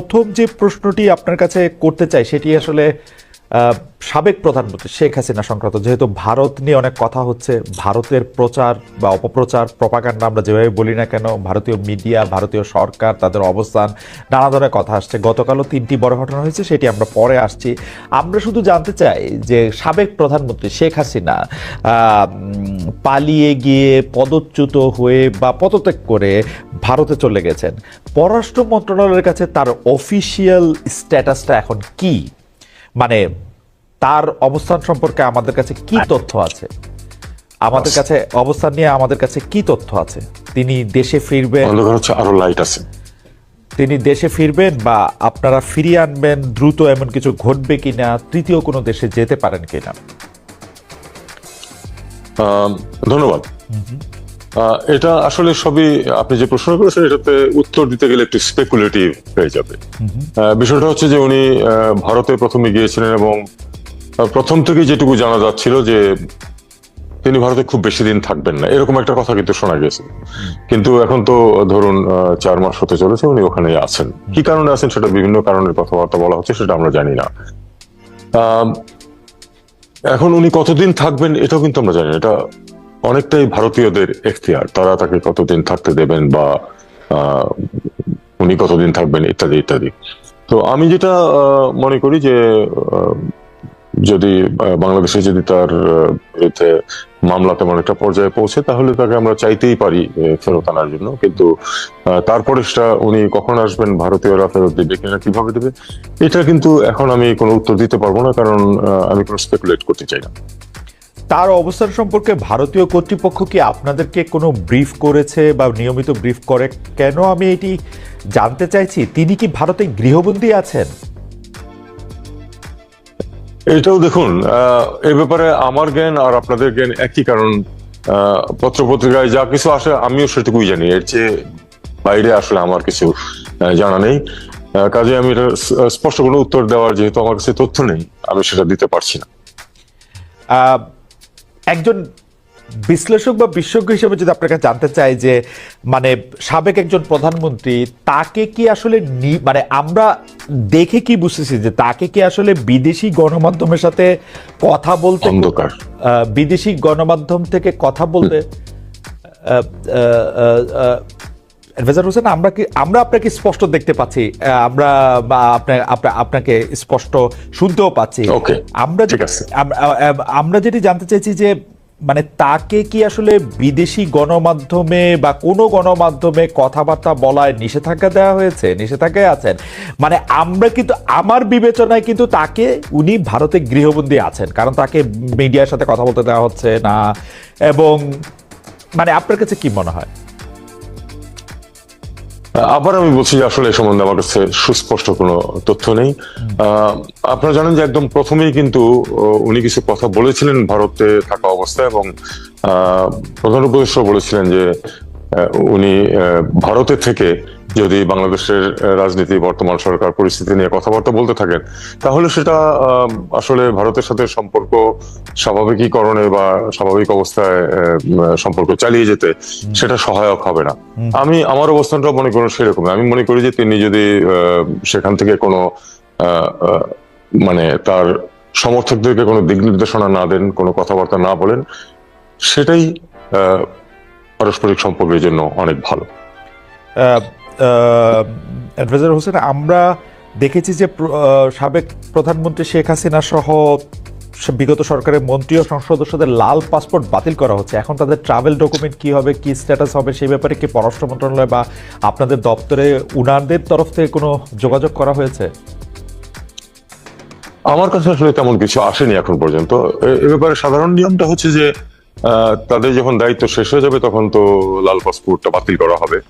প্রথম যে প্রশ্নটি আপনার কাছে করতে চাই সেটি আসলে সাবেক প্রধানমন্ত্রী শেখ হাসিনা সংক্রান্ত যেহেতু ভারত নিয়ে অনেক কথা হচ্ছে, ভারতের প্রচার বা অপপ্রচার, প্রপাগান্ডা আমরা যেভাবে বলি না কেন, ভারতীয় মিডিয়া, ভারতীয় সরকার, তাদের অবস্থান, নানা ধরনের কথা আসছে। গতকালও তিনটি বড় ঘটনা হয়েছে, সেটি আমরা পরে আসছি। আমরা শুধু জানতে চাই যে সাবেক প্রধানমন্ত্রী শেখ হাসিনা পালিয়ে গিয়ে পদচ্যুত হয়ে বা পদত্যাগ করে ভারতে চলে গেছেন। পররাষ্ট্র মন্ত্রণালয়ের কাছে তার অফিসিয়াল স্ট্যাটাসটা এখন কি? মানে তার অবস্থান সম্পর্কে আমাদের কাছে কি তথ্য আছে? আমাদের কাছে অবস্থান নিয়ে আমাদের কাছে কি তথ্য আছে? তিনি দেশে ফিরবেন। আরও লাইট আছে। তিনি দেশে ফিরবেন বা আপনারা ফিরিয়ে আনবেন দ্রুত এমন কিছু ঘটবে কিনা তৃতীয় কোনো দেশে যেতে পারেন কিনা? ধন্যবাদ। এটা আসলে সবই আপনি যে প্রশ্ন করেছেন, এটাতে উত্তর দিতে গেলে একটু স্পেকুলেটিভ হয়ে যাবে। বিষয়টা হচ্ছে যে উনি ভারতে প্রথমে গিয়েছিলেন এবং প্রথম থেকে যেটুকু জানা যাচ্ছিল যে তিনি ভারতে খুব বেশি দিন থাকবেন না। এরকম একটা কথা কিন্তু শোনা গেছে। কিন্তু এখন তো, ধরুন চার মাস হতে চলেছে, উনি ওখানেই আছেন। কি কারণে আছেন সেটা বিভিন্ন কারণের কথাবার্তা বলা হচ্ছে, সেটা আমরা জানি না। এখন উনি কতদিন থাকবেন, এটাও কিন্তু আমরা জানি না। এটা অনেকটাই ভারতীয়দের এখতিয়ার। তারা তাকে কতদিন থাকতে দেবেন বা উনি কতদিন থাকবেন ইত্যাদি ইত্যাদি। তো আমি যেটা মনে করি যে যদি বাংলাদেশে যদি তার বিরুদ্ধে মামলা তেমন একটা পর্যায়ে পৌঁছে, তাহলে তাকে আমরা চাইতেই পারি ফেরত আনার জন্য। কিন্তু তারপরে সেটা উনি কখন আসবেন, ভারতীয়রা ফেরত দিবে কিনা, কীভাবে দেবে, এটা কিন্তু এখন আমি কোনো উত্তর দিতে পারব না, কারণ আমি কোনো স্পেকুলেট করতে চাই না। তার অবস্থান সম্পর্কে ভারতীয় কর্তৃপক্ষ কি আপনাদেরকে কোনো ব্রিফ করেছে বা নিয়মিত ব্রিফ করে? কেন আমি এটি জানতে চাইছি? তিনি কি ভারতে গৃহবন্দী আছেন? এটাও দেখুন এ ব্যাপারে আমার জ্ঞান আর আপনাদের জ্ঞান একই কারণ পত্রপত্রিকায় যা কিছু আসে আমিও সেটুকুই জানি। এর চেয়ে বাইরে আসলে আমার কিছু জানা নেই। কাজে আমি এটা স্পষ্ট কোনো উত্তর দেওয়ার যেহেতু আমার কাছে তথ্য নেই আমি সেটা দিতে পারছি না। একজন বিশ্লেষক বা বিশেষজ্ঞ হিসেবে যদি আপনার কাছে জানতে চাই যে মানে সাবেক একজন প্রধানমন্ত্রী তাকে কি আসলে মানে আমরা দেখে কি বুঝতেছি যে তাকে কি আসলে বিদেশি গণমাধ্যমের সাথে কথা বলতে অন্ধকার। বিদেশি গণমাধ্যম থেকে কথা বলতে অ্যাডভাইজার হোসেন আমরা কি আমরা আপনাকে স্পষ্ট দেখতে পাচ্ছি আমরা আপনাকে স্পষ্ট শুনতেও পাচ্ছি। আমরা আমরা যেটি জানতে চাইছি যে মানে তাকে কি আসলে বিদেশি গণমাধ্যমে বা কোনো গণমাধ্যমে কথাবার্তা বলায় নিষেধাজ্ঞা দেওয়া হয়েছে? নিষেধাজ্ঞায় আছেন। মানে আমরা কিন্তু আমার বিবেচনায় কিন্তু তাকে উনি ভারতে গৃহবন্দী আছেন। কারণ তাকে মিডিয়ার সাথে কথা বলতে দেওয়া হচ্ছে না। এবং মানে আপনার কাছে কি মনে হয়? আবার আমি বলছি যে আসলে সম্বন্ধে আমার কাছে সুস্পষ্ট কোনো তথ্য নেই। আপনারা জানেন যে একদম প্রথমেই কিন্তু উনি কিছু কথা বলেছিলেন ভারতে থাকা অবস্থায় এবং প্রধান উপদেষ্টা বলেছিলেন যে উনি ভারতে থেকে যদি বাংলাদেশের রাজনীতি বর্তমান সরকার পরিস্থিতি নিয়ে কথাবার্তা বলতে থাকেন তাহলে সেটা আহ, আসলে ভারতের সাথে সম্পর্ক স্বাভাবিকীকরণে বা স্বাভাবিক অবস্থায় সম্পর্ক চালিয়ে যেতে সেটা সহায়ক হবে না। আমি আমার অবস্থানটা মনে করি সেরকম আমি মনে করি যে তিনি যদি আহ, সেখান থেকে কোনো মানে তার সমর্থকদেরকে কোনো দিক নির্দেশনা না দেন কোনো কথাবার্তা না বলেন সেটাই আহ, পারস্পরিক সম্পর্কের জন্য অনেক ভালো। অ্যাডভাইজার হোসেন, আমরা দেখেছি যে সাবেক প্রধানমন্ত্রী শেখ হাসিনা সহ বিগত সরকারের মন্ত্রী ও সংসদ সদস্যদের লাল পাসপোর্ট বাতিল করা হচ্ছে। এখন তাদের ট্রাভেল ডকুমেন্ট কি হবে, কি স্ট্যাটাস হবে, সেই ব্যাপারে কি পররাষ্ট্র মন্ত্রণালয় বা আপনাদের দপ্তরে উনাদের তরফ থেকে কোনো যোগাযোগ করা হয়েছে? আমার কাছে আসলে তেমন কিছু আসেনি এখন পর্যন্ত। এ- ব্যাপারে সাধারণ নিয়মটা হচ্ছে যে তাদের যখন দায়িত্ব শেষ হয়ে যাবে তখন তো লাল পাসপোর্টটা বাতিল করা হবে।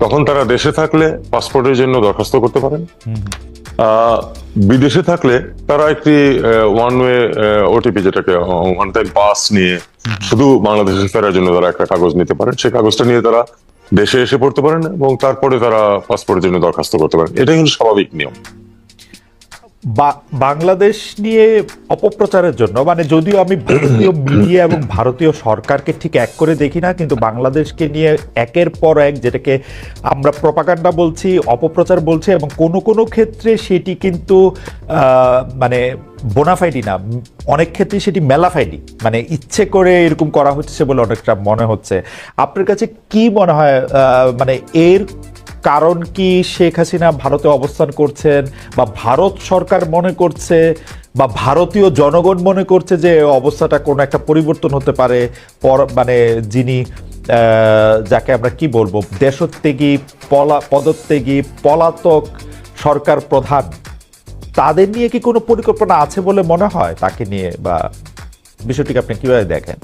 তখন তারা দেশে থাকলে পাসপোর্টের জন্য দরখাস্ত করতে পারেন। আহ, বিদেশে থাকলে তারা একটি ওয়ান ওয়ে ওটিপি যেটাকে ওয়ান টাইম পাস নিয়ে শুধু বাংলাদেশে ফেরার জন্য তারা একটা কাগজ নিতে পারেন। সেই কাগজটা নিয়ে তারা দেশে এসে পড়তে পারেন এবং তারপরে তারা পাসপোর্টের জন্য দরখাস্ত করতে পারেন। এটাই হলো স্বাভাবিক নিয়ম। বাংলাদেশ নিয়ে অপপ্রচারের জন্য মানে যদিও আমি ভারতীয় মিডিয়া এবং ভারতীয় সরকারকে ঠিক এক করে দেখি না কিন্তু বাংলাদেশকে নিয়ে একের পর এক যেটাকে আমরা প্রপাকাণ্ডা বলছি অপপ্রচার বলছি এবং কোনো কোনো ক্ষেত্রে সেটি কিন্তু মানে বোনাফাইডি না অনেক ক্ষেত্রে সেটি মেলাফাইডি মানে ইচ্ছে করে এরকম করা হচ্ছে বলে অনেকটা মনে হচ্ছে। আপনার কাছে কি মনে হয় মানে এর কারণ কি শেখ হাসিনা ভারতে অবস্থান করছেন বা ভারত সরকার মনে করছে বা ভারতীয় জনগণ মনে করছে যে অবস্থাটা কোনো একটা পরিবর্তন হতে পারে, পর মানে যিনি যাকে আমরা কি বলব, দেশত্যাগী, পলা, পদত্যাগী, পলাতক সরকার প্রধান, তাদের নিয়ে কি কোনো পরিকল্পনা আছে বলে মনে হয় তাকে নিয়ে? বা বিষয়টিকে আপনি কীভাবে দেখেন?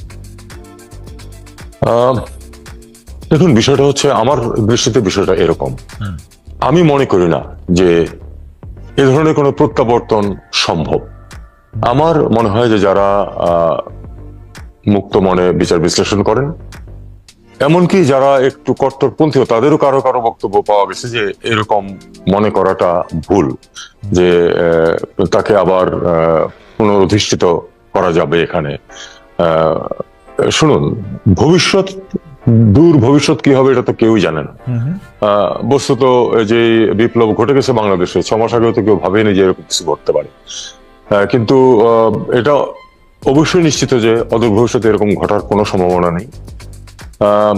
দেখুন বিষয়টা হচ্ছে আমার দৃষ্টিতে বিষয়টা এরকম। আমি মনে করি না যে এ ধরনের কোনো প্রত্যাবর্তন সম্ভব। আমার মনে হয় যে যারা মুক্ত মনে বিচার বিশ্লেষণ করেন এমনকি যারা একটু কট্টরপন্থীও তাদেরও কারও কারও বক্তব্য পাওয়া গেছে যে এরকম মনে করাটা ভুল যে আহ, তাকে আবার আহ, পুনরধিষ্ঠিত করা যাবে এখানে। আহ, শুনুন ভবিষ্যৎ দূর ভবিষ্যৎ কি হবে এটা তো কেউই জানে না। বস্তুত যে বিপ্লব ঘটে গেছে বাংলাদেশে ছ মাস আগেও তো কেউ ভাবেনি যে এরকম কিছু ঘটতে পারে। কিন্তু আহ, এটা অবশ্যই নিশ্চিত যে অদূর ভবিষ্যতে এরকম ঘটার কোনো সম্ভাবনা নেই। আহ,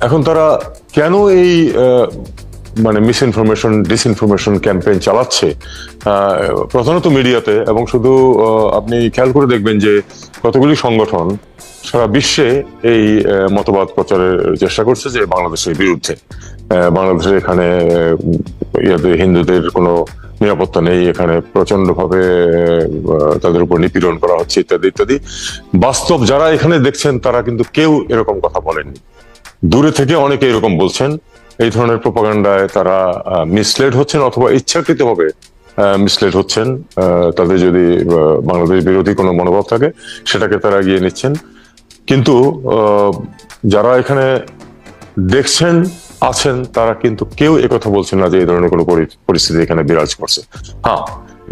এখন তারা কেন এই মানে মিস ইনফরমেশন ডিসইনফরমেশন ক্যাম্পেইন চালাচ্ছে প্রধানত মিডিয়াতে এবং শুধু আপনি খেয়াল করে দেখবেন যে কতগুলি সংগঠন সারা বিশ্বে এই মতবাদ প্রচারের চেষ্টা করছে যে বাংলাদেশের বিরুদ্ধে। বাংলাদেশের এখানে হিন্দুদের কোনো নিরাপত্তা নেই, এখানে প্রচণ্ড ভাবে তাদের উপর নিপীড়ন করা হচ্ছে ইত্যাদি ইত্যাদি। বাস্তব যারা এখানে দেখছেন তারা কিন্তু কেউ এরকম কথা বলেননি। দূরে থেকে অনেকে এরকম বলছেন। এই ধরনের প্রপাগান্ডায় তারা মিসলেড হচ্ছেন অথবা ইচ্ছাকৃতভাবে মিসলেড হচ্ছেন। তাদের যদি বাংলাদেশ বিরোধী কোনো মনোভাব থাকে, সেটাকে তারা এগিয়ে নিচ্ছেন। কিন্তু যারা এখানে দেখছেন, আছেন, তারা কিন্তু কেউ একথা বলছেন না যে এই ধরনের কোনো পরিস্থিতি এখানে বিরাজ করছে। হ্যাঁ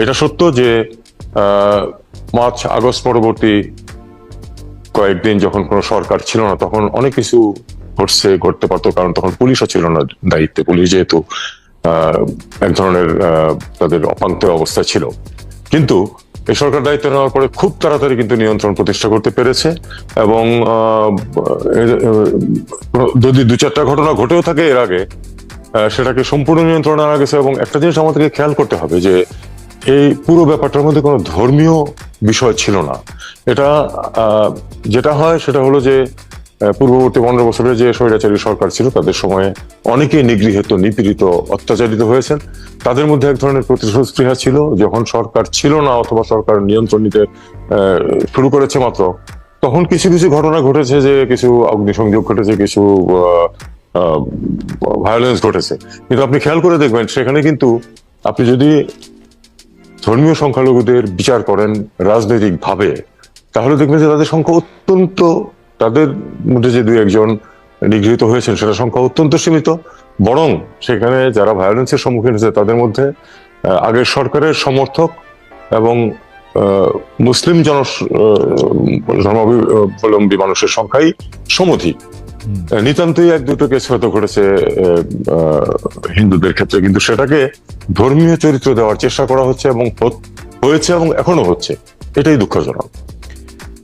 এটা সত্য যে মার্চ, আগস্ট পরবর্তী কয়েকদিন যখন কোনো সরকার ছিল না, তখন অনেক কিছু ঘটছে ঘটতে পারতো, কারণ তখন পুলিশও ছিল না দায়িত্বে। পুলিশ যেহেতু এক ধরনের তাদের অপান্তের অবস্থা ছিল। কিন্তু এই সরকার দায়িত্ব নেওয়ার পরে খুব তাড়াতাড়ি কিন্তু নিয়ন্ত্রণ প্রতিষ্ঠা করতে পেরেছে এবং যদি দু চারটা ঘটনা ঘটেও থাকে এর আগে সেটাকে সম্পূর্ণ নিয়ন্ত্রণে আনা গেছে এবং একটা জিনিস আমাদেরকে খেয়াল করতে হবে যে এই পুরো ব্যাপারটার মধ্যে কোনো ধর্মীয় বিষয় ছিল না। এটা যেটা হয় সেটা হলো যে পূর্ববর্তী পনেরো বছরের যে স্বৈরাচারী সরকার ছিল, তাদের সময়ে অনেকেই নিগৃহীত, নিপীড়িত, অত্যাচারিত হয়েছেন। তাদের মধ্যে এক ধরনের প্রতিশোধ স্পৃহা ছিল, যখন সরকার ছিল না অথবা সরকার নিয়ন্ত্রণ নিতে শুরু করেছে মাত্র। তখন কিছু কিছু ঘটনা ঘটেছে যে, কিছু অগ্নিসংযোগ ঘটেছে, কিছু ভায়োলেন্স ঘটেছে। কিন্তু আপনি খেয়াল করে দেখবেন, সেখানে কিন্তু আপনি যদি ধর্মীয় সংখ্যালঘুদের বিচার করেন রাজনৈতিকভাবে, তাহলে দেখবেন যে তাদের সংখ্যা অত্যন্ত তাদের মধ্যে যে দুই একজন নিগৃহীত হয়েছেন সেটা সংখ্যা অত্যন্ত সীমিত। বরং সেখানে যারা ভায়োলেন্সের সম্মুখীন হয়েছে তাদের মধ্যে আগের সরকারের সমর্থক এবং মুসলিম জন ধর্মাবলম্বী মানুষের সংখ্যাই সমধি নিতান্তই এক দুটো কেস হয়তো ঘটেছে হিন্দুদের ক্ষেত্রে। কিন্তু সেটাকে ধর্মীয় চরিত্র দেওয়ার চেষ্টা করা হচ্ছে এবং হয়েছে এবং এখনও হচ্ছে। এটাই দুঃখজনক।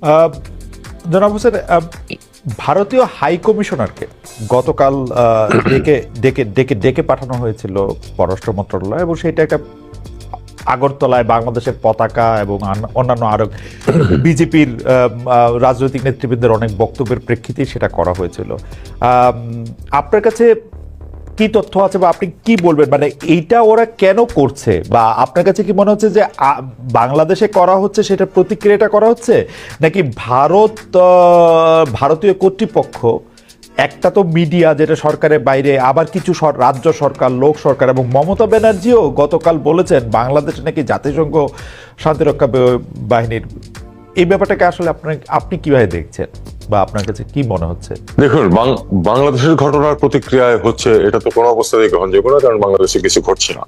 আহ, জনাব হোসেন ভারতীয় হাই কমিশনারকে গতকাল ডেকে ডেকে ডেকে ডেকে পাঠানো হয়েছিল পররাষ্ট্র মন্ত্রণালয় এবং সেটা একটা আগরতলায় বাংলাদেশের পতাকা এবং অন্যান্য আরও বিজেপির রাজনৈতিক নেতৃবৃন্দের অনেক বক্তব্যের প্রেক্ষিতেই সেটা করা হয়েছিল। আপনার কাছে কি তথ্য আছে বা আপনি কি বলবেন? মানে এইটা ওরা কেন করছে? বা আপনার কাছে কি মনে হচ্ছে যে বাংলাদেশে করা হচ্ছে, সেটা প্রতিক্রিয়াটা করা হচ্ছে? নাকি ভারত ভারতীয় কর্তৃপক্ষ, একটা তো মিডিয়া যেটা সরকারের বাইরে, আবার কিছু রাজ্য সরকার, লোক সরকার এবং মমতা ব্যানার্জিও গতকাল বলেছেন, বাংলাদেশে নাকি জাতিসংঘ শান্তিরক্ষা বাহিনীর এই ব্যাপারটাকে আসলে আপনি আপনি কীভাবে দেখছেন? বা আপনার কাছে কি মনে হচ্ছে? দেখুন বাংলাদেশের ঘটনার প্রতিক্রিয়ায় হচ্ছে এটা তো কোনো অবস্থাতেই গ্রহণযোগ্য না কারণ বাংলাদেশে কিছু ঘটছে না।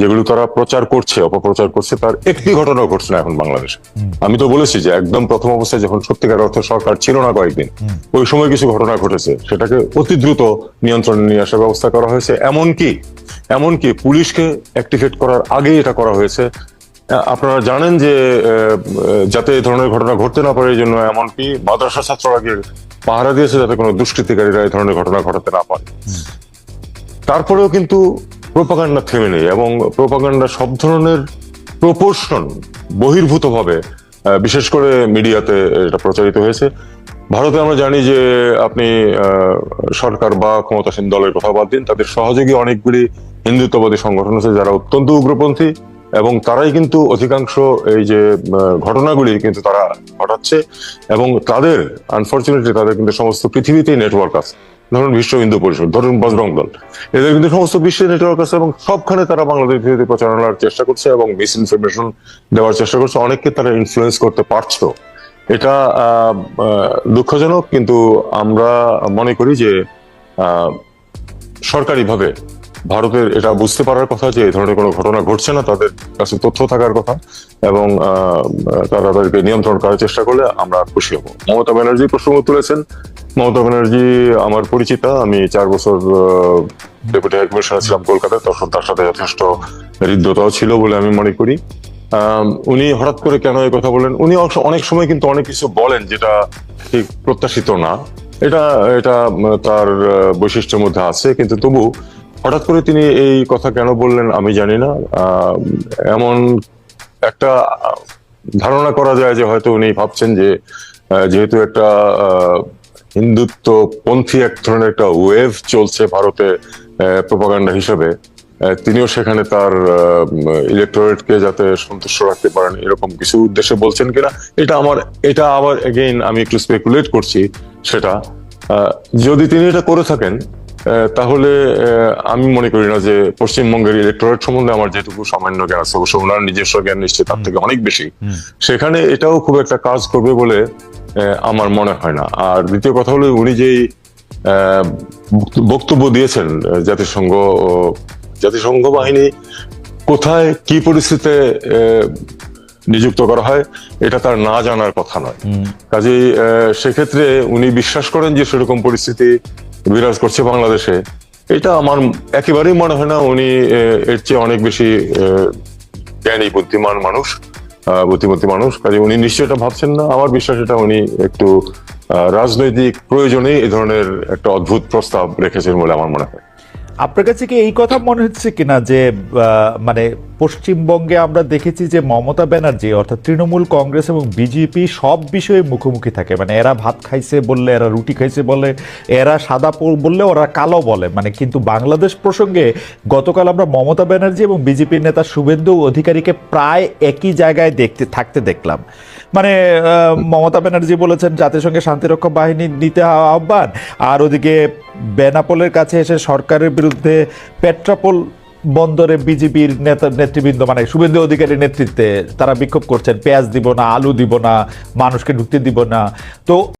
যেগুলো তারা প্রচার করছে অপপ্রচার করছে তার একটি ঘটনা ঘটছে না এখন বাংলাদেশে। আমি তো বলেছি যে একদম প্রথম অবস্থায় যখন সত্যিকার অর্থ সরকার ছিল না কয়েকদিন ওই সময় কিছু ঘটনা ঘটেছে। সেটাকে অতি দ্রুত নিয়ন্ত্রণে নিয়ে আসার ব্যবস্থা করা হয়েছে। এমনকি এমনকি পুলিশকে অ্যাক্টিভেট করার আগেই এটা করা হয়েছে। আপনারা জানেন যে যাতে এই ধরনের ঘটনা ঘটতে না পারে, এই জন্য এমনকি মাদ্রাসা ছাত্ররা পাহারা দিয়েছে যাতে কোনো দুষ্কৃতিকারীরা এই ধরনের ঘটনা ঘটাতে না পারে। তারপরেও কিন্তু প্রোপাগান্ডা থেমে নেই এবং প্রোপাগান্ডা সব ধরনের প্রপোর্শন বহির্ভূতভাবে বিশেষ করে মিডিয়াতে এটা প্রচারিত হয়েছে। ভারতে আমরা জানি যে, আপনি সরকার বা ক্ষমতাসীন দলের কথা বাদ দিন, তাদের সহযোগী অনেকগুলি হিন্দুত্ববাদী সংগঠন আছে যারা অত্যন্ত উগ্রপন্থী। এবং তারাই কিন্তু অধিকাংশ এই যে ঘটনাগুলি কিন্তু তারা ঘটাচ্ছে এবং তাদের আনফর্চুনেটলি তাদের কিন্তু সমস্ত পৃথিবীতেই নেটওয়ার্ক আছে। ধরুন বিশ্ব হিন্দু পরিষদ, ধরুন বজরং দল। এদের কিন্তু সমস্ত বিশ্বের নেটওয়ার্ক আছে এবং সবখানে তারা বাংলাদেশ প্রচারণার চেষ্টা করছে এবং মিস ইনফরমেশন দেওয়ার চেষ্টা করছে। অনেককে তারা ইনফ্লুয়েন্স করতে পারছ এটা দুঃখজনক, কিন্তু আমরা মনে করি যে সরকারিভাবে ভারতের এটা বুঝতে পারার কথা যে এই ধরনের কোনো ঘটনা ঘটছে না, তাদের কাছে তথ্য থাকার কথা এবং তারা তাদেরকে নিয়ন্ত্রণ করার চেষ্টা করলে আমরা খুশি হব। মমতা ব্যানার্জি প্রসঙ্গ তুলেছেন। মমতা ব্যানার্জি আমার পরিচিতা, আমি চার বছর ডেপুটি হাই কমিশনার ছিলাম কলকাতায়, তখন তার সাথে যথেষ্ট হৃদ্যতাও ছিল বলে আমি মনে করি। উনি হঠাৎ করে কেন এই কথা বলেন উনি অনেক সময় কিন্তু অনেক কিছু বলেন যেটা ঠিক প্রত্যাশিত না। এটা এটা তার বৈশিষ্ট্যের মধ্যে আছে, কিন্তু তবু হঠাৎ করে তিনি এই কথা কেন বললেন আমি জানি না। এমন একটা ধারণা করা যায় যে হয়তো উনি ভাবছেন যে যেহেতু একটা হিন্দুত্ব পন্থী এক ধরনের একটা ওয়েভ চলছে ভারতে প্রোপাগান্ডা হিসেবে তিনিও সেখানে তার ইলেকটোরেটকে যাতে সন্তুষ্ট রাখতে পারেন এরকম কিছু উদ্দেশ্যে বলছেন কিনা, এটা আমার, এটা আবার এগেইন আমি একটু স্পেকুলেট করছি সেটা। যদি তিনি এটা করে থাকেন তাহলে আহ, আমি মনে করি না যে পশ্চিমবঙ্গের ইলেকটোরেট সম্বন্ধে আমার যেটুকু সামান্য জ্ঞান আছে অবশ্য ওনার নিজস্ব জ্ঞান নিশ্চয়ই তার থেকে অনেক বেশি। সেখানে এটাও খুব একটা কাজ করবে বলে আমার মনে হয় না। আর দ্বিতীয় কথা হলো উনি যেই বক্তব্য দিয়েছেন জাতিসংঘ জাতিসংঘ বাহিনী কোথায় কি পরিস্থিতিতে নিযুক্ত করা হয় এটা তার না জানার কথা নয়। কাজেই আহ, সেক্ষেত্রে উনি বিশ্বাস করেন যে সেরকম পরিস্থিতি বিরাজ করছে বাংলাদেশে। এটা আমার একেবারেই মনে হয় না উনি এর চেয়ে অনেক বেশি জ্ঞানী, বুদ্ধিমান মানুষ বুদ্ধিমতী মানুষ। কাজে উনি নিশ্চয় এটা ভাবছেন না। আমার বিশ্বাস এটা উনি একটু রাজনৈতিক প্রয়োজনে এই ধরনের একটা অদ্ভুত প্রস্তাব রেখেছেন বলে আমার মনে হয়। আপনার কাছে কি এই কথা মনে হচ্ছে কিনা যে মানে পশ্চিমবঙ্গে আমরা দেখেছি যে মমতা ব্যানার্জি অর্থাৎ তৃণমূল কংগ্রেস এবং বিজেপি সব বিষয়ে মুখোমুখি থাকে। মানে এরা ভাত খাইছে বললে, এরা রুটি খাইছে বলে এরা সাদা বললে ওরা কালো বলে। মানে কিন্তু বাংলাদেশ প্রসঙ্গে গতকাল আমরা মমতা ব্যানার্জি এবং বিজেপির নেতা শুভেন্দু অধিকারীকে প্রায় একই জায়গায় দেখতে থাকতে দেখলাম। মানে মমতা ব্যানার্জি বলেছেন জাতিসংঘের শান্তিরক্ষা বাহিনী নিতে আহ্বান। আর ওদিকে বেনাপোলের কাছে এসে সরকারের বিরুদ্ধে পেট্রাপোল বন্দরে বিজেপির নেতা নেতৃবৃন্দ মানে শুভেন্দু অধিকারীর নেতৃত্বে তারা বিক্ষোভ করছেন। পেঁয়াজ দিব না, আলু দিব না, মানুষকে ঢুকতে দিব না। তো